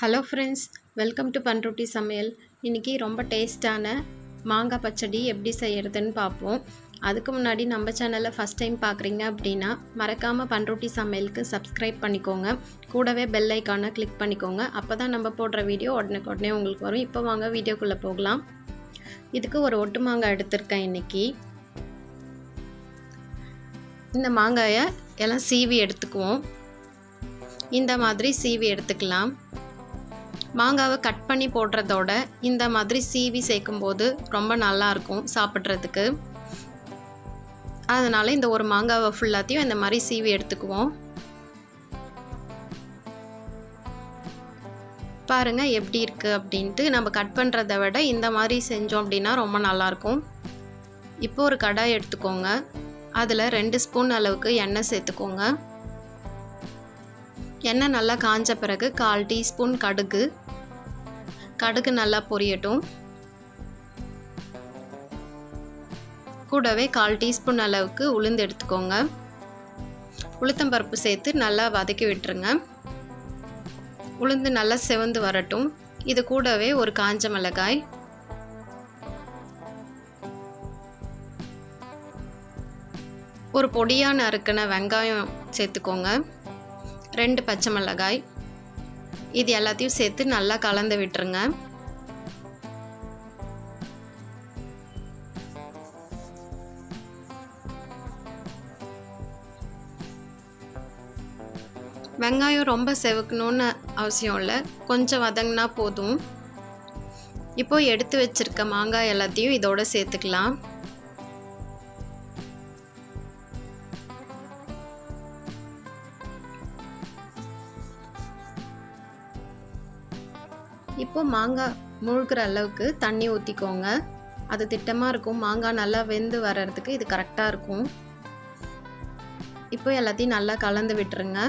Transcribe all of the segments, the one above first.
Hello friends welcome to Panruti சமையல். இன்றைக்கி ரொம்ப டேஸ்ட்டான மாங்காய் பச்சடி எப்படி செய்கிறதுன்னு பார்ப்போம். அதுக்கு முன்னாடி நம்ம சேனலை ஃபஸ்ட் டைம் பார்க்குறீங்க அப்படின்னா மறக்காமல் பண்ருட்டி சமையலுக்கு சப்ஸ்கிரைப் பண்ணிக்கோங்க. கூடவே பெல் ஐக்கானை கிளிக் பண்ணிக்கோங்க. அப்போ தான் நம்ம போடுற வீடியோ உடனுக்கு உடனே உங்களுக்கு வரும். இப்போ வாங்க வீடியோக்குள்ளே போகலாம். இதுக்கு ஒரு ஒட்டு மாங்காய் எடுத்திருக்கேன் இன்றைக்கி இந்த மாங்காயை எல்லாம் சீவி எடுத்துக்குவோம். இந்த மாதிரி சீவி எடுத்துக்கலாம். மாங்காவை கட் பண்ணி போடுறதோட இந்த மாதிரி சீவி சேர்க்கும்போது ரொம்ப நல்லாயிருக்கும் சாப்பிட்றதுக்கு. அதனால் இந்த ஒரு மாங்காவை ஃபுல்லாத்தையும் இந்த மாதிரி சீவி எடுத்துக்குவோம். பாருங்கள் எப்படி இருக்குது அப்படின்ட்டு நம்ம கட் பண்ணுறத விட இந்த மாதிரி செஞ்சோம் அப்படின்னா ரொம்ப நல்லாயிருக்கும். இப்போ ஒரு கடாய் எடுத்துக்கோங்க. அதில் ரெண்டு ஸ்பூன் அளவுக்கு எண்ணெய் சேர்த்துக்கோங்க. எண்ணெய் நல்லா காஞ்ச பிறகு கால் டீஸ்பூன் கடுகு. கடுகு நல்லா பொரியட்டும். கூடவே கால் டீஸ்பூன் அளவுக்கு உளுந்து எடுத்துக்கோங்க. உளுத்தம்பருப்பு சேர்த்து நல்லா வதக்கி விட்டுருங்க. உளுந்து நல்லா செவந்து வரட்டும். இது கூடவே ஒரு காஞ்ச மிளகாய். ஒரு பொடியான அறுக்கின வெங்காயம் சேர்த்துக்கோங்க. ரெண்டு பச்சை மிளகாய். இது எல்லாத்தையும் சேர்த்து நல்லா கலந்து விட்டுருங்க. வெங்காயம் ரொம்ப செவக்கணும்னு அவசியம் இல்லை. கொஞ்சம் வதங்கினா போதும். இப்போ எடுத்து வச்சிருக்க மாங்காய் எல்லாத்தையும் இதோட சேர்த்துக்கலாம். இப்போ மாங்காய் முழுக்கிற அளவுக்கு தண்ணி ஊற்றிக்கோங்க அது திட்டமாக இருக்கும். மாங்காய் நல்லா வெந்து வர்றதுக்கு இது கரெக்டாக இருக்கும். இப்போ எல்லாத்தையும் நல்லா கலந்து விட்டுருங்க.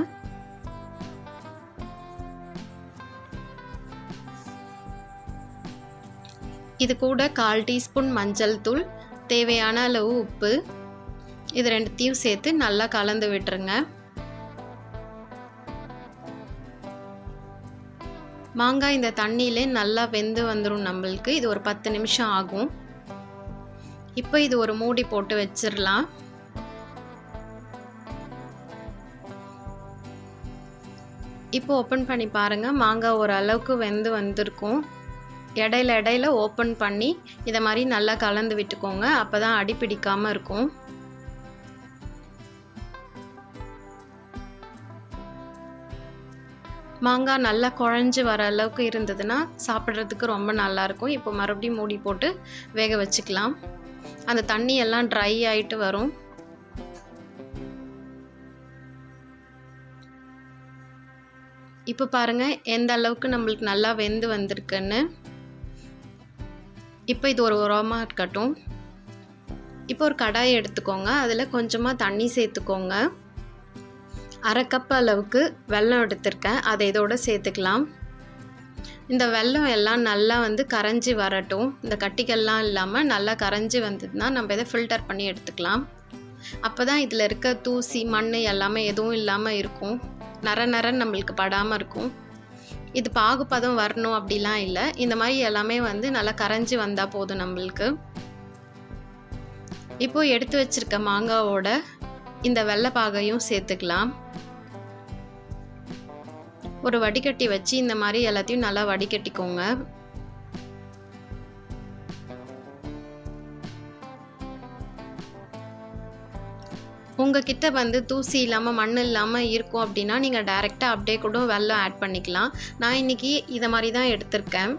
இது கூட கால் டீஸ்பூன் மஞ்சள் தூள் தேவையான அளவு உப்பு. இது ரெண்டுத்தையும் சேர்த்து நல்லா கலந்து விட்டுருங்க. மாங்காய் இந்த தண்ணியிலே நல்லா வெந்து வந்துடும் நம்மளுக்கு. இது ஒரு பத்து நிமிஷம் ஆகும். இப்போ இது ஒரு மூடி போட்டு வச்சிடலாம் இப்போ ஓப்பன் பண்ணி பாருங்கள் மாங்காய் ஓரளவுக்கு வெந்து வந்திருக்கும். இடையில இடையில ஓப்பன் பண்ணி இதை மாதிரி நல்லா கலந்து விட்டுக்கோங்க. அப்போ தான் அடி பிடிக்காமல் இருக்கும். மாங்காய் நல்லா குழஞ்சி வர அளவுக்கு இருந்ததுன்னா சாப்பிட்றதுக்கு ரொம்ப நல்லாயிருக்கும். இப்போ மறுபடியும் மூடி போட்டு வேக வச்சுக்கலாம். அந்த தண்ணி எல்லாம் ட்ரை ஆகிட்டு வரும். இப்போ பாருங்கள் எந்த அளவுக்கு நம்மளுக்கு நல்லா வெந்து வந்திருக்குன்னு. இப்போ இது ஒரு உரமாக இருக்கட்டும். இப்போ ஒரு கடாயை எடுத்துக்கோங்க. அதில் கொஞ்சமாக தண்ணி சேர்த்துக்கோங்க. அரை கப் அளவுக்கு வெல்லம் எடுத்திருக்கேன். அதை இதோடு சேர்த்துக்கலாம். இந்த வெல்லம் எல்லாம் நல்லா வந்து கரைஞ்சி வரட்டும். இந்த கட்டிகள்லாம் இல்லாமல் நல்லா கரைஞ்சி வந்ததுன்னா நம்ம இதை ஃபில்டர் பண்ணி எடுத்துக்கலாம். அப்போ தான் இதில் இருக்க தூசி மண் எல்லாமே எதுவும் இல்லாமல் இருக்கும். நர நரன்னு நம்மளுக்கு படாமல் இருக்கும். இது பாகுபதம் வரணும் அப்படிலாம் இல்லை. இந்த மாதிரி எல்லாமே வந்து நல்லா கரைஞ்சி வந்தால் போதும் நம்மளுக்கு. இப்போது எடுத்து வச்சுருக்க மாங்காவோட இந்த வெள்ளைப்பாகையும் சேர்த்துக்கலாம். ஒரு வடிகட்டி வச்சு இந்த மாதிரி எல்லாத்தையும் நல்லா வடிகட்டிக்கோங்க. உங்ககிட்ட வந்து தூசி இல்லாமல் மண் இல்லாமல் இருக்கும் அப்படின்னா நீங்கள் டைரெக்டாக அப்படியே கூட வெள்ளம் ஆட் பண்ணிக்கலாம். நான் இன்றைக்கி இதை மாதிரி தான் எடுத்திருக்கேன்.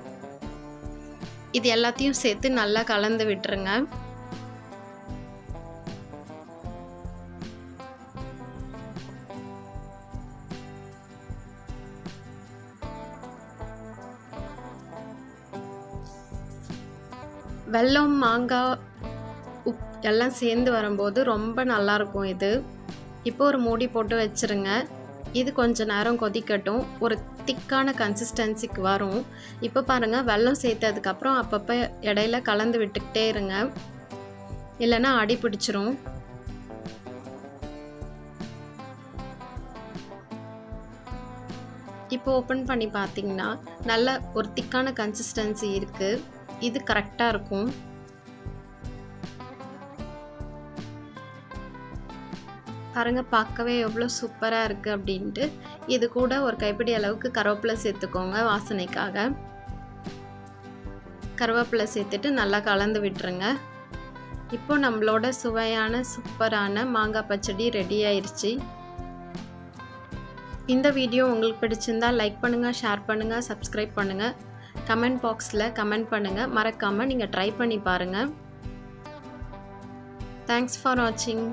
இது எல்லாத்தையும் சேர்த்து நல்லா கலந்து விட்டுருங்க. வெல்லம் மாங்காய் உப் எல்லாம் சேர்ந்து வரும்போது ரொம்ப நல்லாயிருக்கும் இது. இப்போ ஒரு மூடி போட்டு வச்சுருங்க. இது கொஞ்ச நேரம் கொதிக்கட்டும். ஒரு திக்கான கன்சிஸ்டன்சிக்கு வரும். இப்போ பாருங்கள் வெல்லம் சேர்த்ததுக்கப்புறம் அப்பப்போ இடையில கலந்து விட்டுக்கிட்டே இருங்க. இல்லைன்னா அடி பிடிச்சிரும். இப்போ ஓப்பன் பண்ணி பார்த்தீங்கன்னா நல்ல ஒரு திக்கான கன்சிஸ்டன்சி இருக்குது இது கரெக்டாக இருக்கும். பாருங்க பார்க்கவே எவ்வளோ சூப்பராக இருக்குது அப்படின்ட்டு. இது கூட ஒரு கைப்பிடி அளவுக்கு கருவேப்பிலை சேர்த்துக்கோங்க வாசனைக்காக. கருவேப்பிலை சேர்த்துட்டு நல்லா கலந்து விட்டுருங்க. இப்போ நம்மளோட சுவையான சூப்பரான மாங்காய் பச்சடி ரெடி ஆயிடுச்சு இந்த வீடியோ உங்களுக்கு பிடிச்சிருந்தா லைக் பண்ணுங்கள் ஷேர் பண்ணுங்கள் சப்ஸ்கிரைப் பண்ணுங்கள் கமெண்ட் பாக்ஸில் கமெண்ட் பண்ணுங்கள் மறக்காமல் நீங்கள் ட்ரை பண்ணி பாருங்கள் தேங்க்ஸ் ஃபார் வாட்சிங்